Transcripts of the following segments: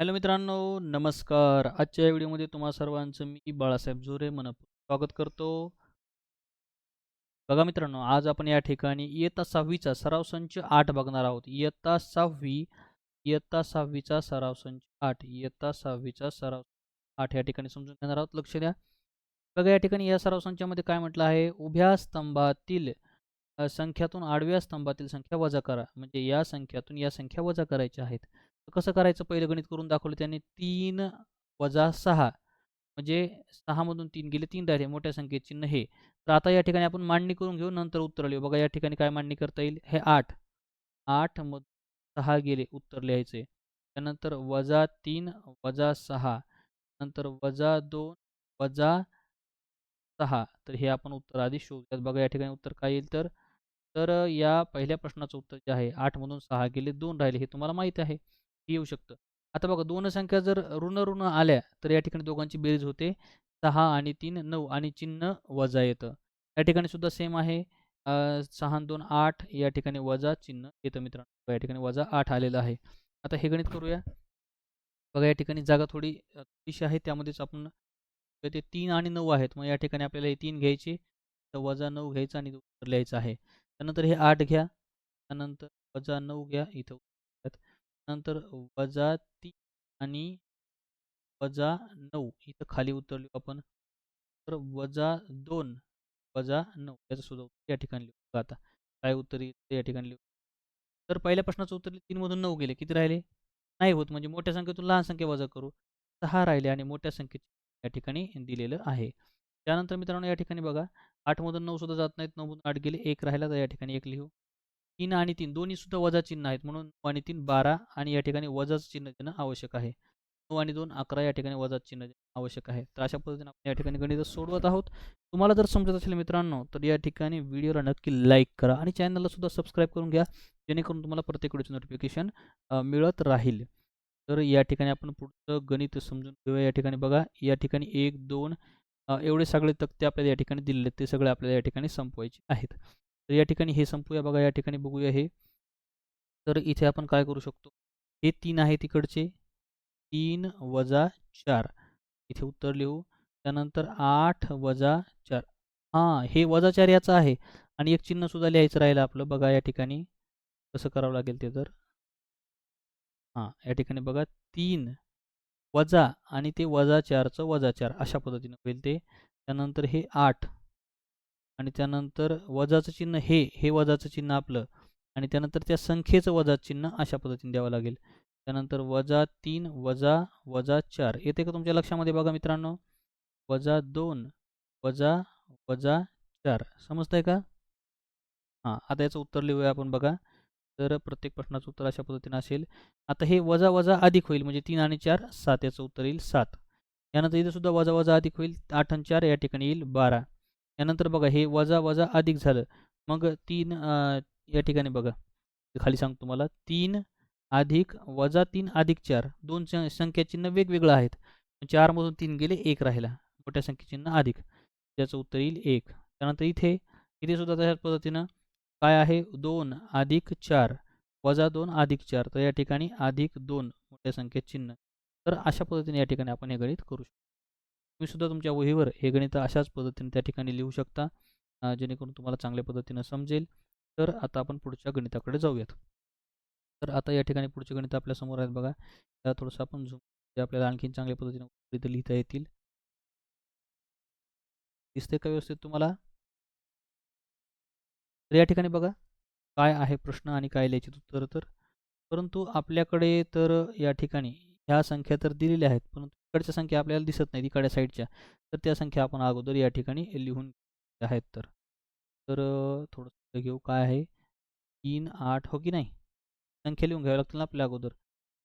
Hello मित्रांनो, नमस्कार. आजच्या या व्हिडिओमध्ये तुम्हा सर्वांचं मी बाळासाहेब जोरे मनपूर्वक स्वागत करतो. बघा मित्रांनो, आज आपण या ठिकाणी इयत्ता सहावीचा सराव संच आठ बघणार आहोत. इयत्ता सहावी इयत्ता सहावीचा सराव संच आठ इयत्ता सहावीचा सराव आठ या ठिकाणी समजून घेणार आहोत. लक्ष द्या. बघा या ठिकाणी या सराव संचामध्ये काय म्हटलं आहे, उभ्या स्तंभातील संख्यातून आडव्या स्तंभातील संख्या वजा करा. म्हणजे या संख्यातून या संख्या वजा करायच्या आहेत. तर कसं करायचं? पहिलं गणित करून दाखवलं त्यांनी. तीन वजा सहा. म्हणजे सहामधून तीन गेले तीन राहिले. मोठ्या संख्येत चिन्ह हे. तर आता या ठिकाणी आपण मांडणी करून घेऊ. नंतर उत्तर लिहू. बघा या ठिकाणी काय मांडणी करता येईल? हे 8 8 मधून सहा गेले उत्तर लिहायचे. त्यानंतर वजा तीन वजा सहा. नंतर वजा दोन वजा सहा. तर हे आपण उत्तर आधी शोधूयात. बघा या ठिकाणी उत्तर काय येईल तर? तर या पहिल्या प्रश्नाचं उत्तर जे आहे आठमधून सहा गेले दोन राहिले. हे तुम्हाला माहीत आहे. हे येऊ शकतं. आता बघा दोन संख्या जर ऋण-ऋण आल्या तर या ठिकाणी दोघांची बेरीज होते सहा आणि 3 9 आणि चिन्ह वजा येतं. या ठिकाणी सुद्धा सेम आहे. सहा दोन आठ या ठिकाणी वजा चिन्ह येतं मित्रांनो. या ठिकाणी वजा आठ आलेलं आहे. आता हे गणित करूया. बघा या ठिकाणी जागा थोडी अ, थोडीशी आहे त्यामध्येच आपण ते तीन आणि नऊ आहेत. मग या ठिकाणी आपल्याला हे तीन घ्यायचे, तर वजा नऊ घ्यायचं आणि लिहायचं आहे. त्यानंतर हे आठ घ्या, त्यानंतर वजा नऊ घ्या, इथं नंतर वजा तीन आणि वजा नऊ इथं खाली उत्तर लिहू आपण. तर वजा दोन वजा नऊ याचं सुद्धा उत्तर या ठिकाणी लिहू. आता काय उत्तर या ठिकाणी लिहू. तर पहिल्या प्रश्नाचं उत्तर तीन मधून नऊ गेले. किती राहिले? नाही होत म्हणजे मोठ्या संख्येतून लहान संख्या वजा करू. सहा राहिले आणि मोठ्या संख्येचे या ठिकाणी दिलेलं आहे. त्यानंतर मित्रांनो या ठिकाणी बघा 8 मधून 9 सुद्धा जात नाहीत. नऊ मधून 8 गेले. एक राहिला तर या ठिकाणी एक लिहू. तीन आणि तीन दोन्ही सुद्धा वजा चिन्ह आहेत म्हणून नऊ आणि 3 12 आणि या ठिकाणी वजाचं चिन्ह देणं आवश्यक आहे. नऊ आणि 2 11 या ठिकाणी वजा चिन्ह देणं आवश्यक आहे. तर अशा पद्धतीने आपण या ठिकाणी गणित सोडवत आहोत. तुम्हाला जर समजत असेल मित्रांनो तर या ठिकाणी व्हिडिओला नक्की लाईक करा आणि चॅनलला सुद्धा सबस्क्राईब करून घ्या. जेणेकरून तुम्हाला प्रत्येक व्हिडिओचं नोटिफिकेशन मिळत राहील. तर या ठिकाणी आपण पुढचं गणित समजून घेऊया. या ठिकाणी बघा या ठिकाणी एक दोन एवढे सगळे तक्ते आपल्याला या ठिकाणी दिलेले आहेत. ते सगळे आपल्याला या ठिकाणी संपवायचे आहेत. तर या ठिकाणी हे संपूया बघा या ठिकाणी बघूया हे. तर इथे आपण काय करू शकतो? हे तीन आहे तिकडचे तीन वजा चार इथे उत्तर लिहू. त्यानंतर आठ वजा चार हां, हे वजा चार याचं आहे आणि एक चिन्ह सुद्धा लिहायचं राहिलं आपलं. बघा या ठिकाणी कसं करावं लागेल ते तर. हां, या ठिकाणी बघा तीन वजा आणि ते वजा चारचं वजा चार अशा पद्धतीनं होईल ते. त्यानंतर हे आठ आणि त्यानंतर वजाचं चिन्ह हे, हे वजाचं चिन्ह आपलं आणि त्यानंतर त्या संख्येचं वजा चिन्ह अशा पद्धतीने द्यावं लागेल. त्यानंतर वजा तीन वजा वजा चार येते का तुमच्या लक्षामध्ये बघा मित्रांनो? वजा दोन वजा वजा चार समजतंय का? हां, आता याचं उत्तर लिहूया आपण बघा. तर प्रत्येक प्रश्नाचं उत्तर अशा पद्धतीने असेल. आता हे वजा वजा अधिक होईल म्हणजे तीन आणि 4 7 याचं उत्तर येईल सात यानंतर इथे सुद्धा वजा वजा अधिक होईल आठ आणि चार या ठिकाणी येईल 12. यानंतर बघा हे वजा वजा अधिक झालं. मग तीन या ठिकाणी बघा खाली सांगतो तुम्हाला तीन अधिक वजा तीन अधिक चार दोन संख्याचिन्ह संख्या चिन्ह वेगवेगळं आहेत. चारमधून तीन गेले एक राहिला. मोठ्या संख्येचिन्ह अधिक. त्याचं उत्तर येईल एक त्यानंतर इथे, इथे सुद्धा तशाच पद्धतीनं काय आहे दोन अधिक चार वजा दोन अधिक चार तर या ठिकाणी अधिक दोन मोठ्या संख्येत चिन्ह. तर अशा पद्धतीने या ठिकाणी आपण हे गणित करू शकतो. तुम्ही सुद्धा तुमच्या वहीवर हे गणित अशाच पद्धतीने त्या ठिकाणी लिहू शकता. जेणेकरून तुम्हाला चांगल्या पद्धतीनं समजेल. तर आता आपण पुढच्या गणिताकडे जाऊयात. तर आता या ठिकाणी पुढचे गणित आपल्यासमोर आहेत बघा. त्याला थोडंसं आपण झूम जे आपल्याला आणखीन चांगल्या पद्धतीने इथं लिहिता येतील. दिसते का व्यवस्थित तुम्हाला? तर या ठिकाणी बघा काय आहे प्रश्न आणि काय लिहायचे उत्तर तर. परंतु आपल्याकडे तर या ठिकाणी ह्या संख्या तर दिलेल्या आहेत. परंतु इकडच्या संख्या आपल्याला दिसत नाही इकडच्या साईडच्या. तर त्या संख्या आपण अगोदर या ठिकाणी लिहून आहेत तर. तर थोडंसं घेऊ काय आहे 3 8 हो की नाही? संख्या लिहून घ्याव्या लागतील ना आपल्या अगोदर,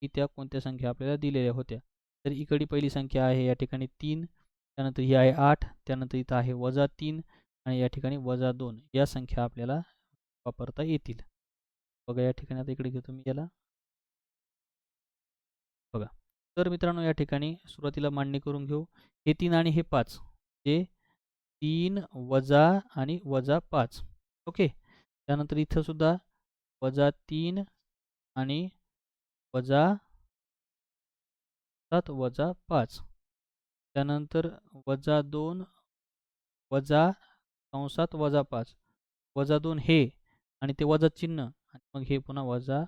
की त्या कोणत्या संख्या आपल्याला दिलेल्या होत्या. तर इकडे पहिली संख्या आहे या ठिकाणी तीन त्यानंतर ही आहे आठ त्यानंतर इथं आहे वजा तीन आणि या ठिकाणी वजा दोन या संख्या आपल्याला वापरता येतील. बघा या ठिकाणी आता इकडे घेतो मी याला. बघा. तर मित्रांनो या ठिकाणी सुरुवातीला मांडणी करून घेऊ. हे तीन आणि हे पाच. हे तीन वजा आणि वजा पाच. ओके. त्यानंतर इथं सुद्धा वजा तीन आणि वजा सात वजा पाच. त्यानंतर वजा दोन वजा कंसात वजा पाच. वजा दोन हे आणि ते वजा चिन्ह. आणि मग हे पुन्हा वजा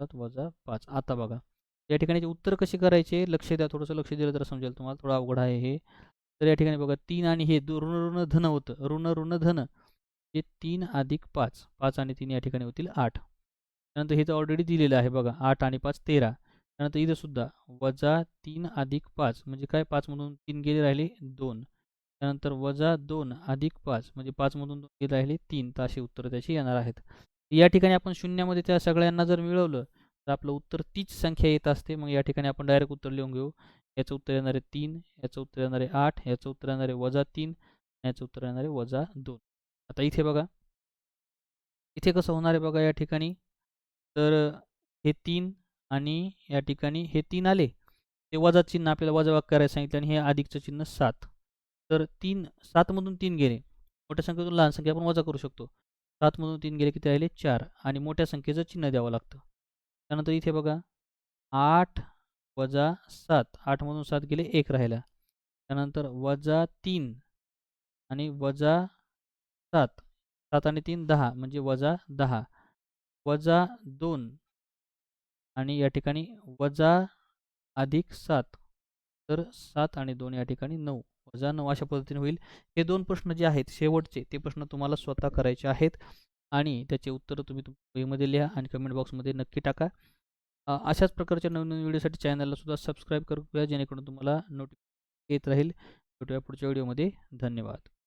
सात वजा पाच. आता बघा. या ठिकाणी उत्तर कसे करायचे? लक्ष द्या थोडंसं लक्ष दिलं तर समजेल तुम्हाला. थोडं अवघड आहे हे. तर या ठिकाणी बघा तीन आणि हे दो ऋण ऋण धन होतं. ऋण ऋण धन हे तीन अधिक पाच. पाच आणि तीन या ठिकाणी होतील आठ. त्यानंतर हे तर ऑलरेडी दिलेलं आहे बघा आठ आणि पाच तेरा. त्यानंतर इथं सुद्धा वजा तीन अधिक पाच म्हणजे काय? पाचमधून तीन गेले राहिले दोन. त्यानंतर वजा दोन अधिक पाच म्हणजे पाचमधून दोन गेले राहिले तीन. तर अशी उत्तरं त्याची येणार आहेत. या ठिकाणी आपण शून्यामध्ये त्या सगळ्यांना जर मिळवलं तर आपलं उत्तर तीच संख्या येत असते. मग या ठिकाणी आपण डायरेक्ट उत्तर लिहून घेऊ. याचं उत्तर येणार आहे तीन याचं उत्तर येणार आहे आठ याचं उत्तर येणार आहे वजा तीन याचं उत्तर येणार आहे वजा दोन. आता इथे बघा. इथे कसं होणार आहे बघा या ठिकाणी? तर हे तीन आणि या ठिकाणी हे तीन आले. ते वजा चिन्ह आपल्याला वजा वाक करायला सांगितलं आणि हे अधिकचं चिन्ह सात. तर तीन सातमधून तीन गेले. मोठ्या संख्येतून लहान संख्या आपण वजा करू शकतो. सातमधून तीन गेले किती राहिले? चार. आणि मोठ्या संख्येचं चिन्ह द्यावं लागतं. त्यानंतर इथे बघा आठ वजा सात आठमधून सात गेले एक राहिला त्यानंतर वजा तीन आणि वजा सात सात आणि तीन दहा म्हणजे वजा दहा. वजा दोन आणि या ठिकाणी वजा अधिक सात तर सात आणि दोन या ठिकाणी नऊ. वजा नऊ अशा पद्धतीने होईल. हे दोन प्रश्न जे आहेत शेवटचे ते प्रश्न तुम्हाला स्वतः करायचे आहेत. आणि त्याचे उत्तरं तुम्ही वहीमध्ये लिहा आणि कमेंट बॉक्समध्ये नक्की टाका. अशाच प्रकारच्या नवीन नवीन व्हिडिओसाठी चॅनलला सुद्धा सबस्क्राईब करूया जेणेकरून तुम्हाला नोटिफिकेशन येत राहील. भेटूया पुढच्या व्हिडिओमध्ये. धन्यवाद.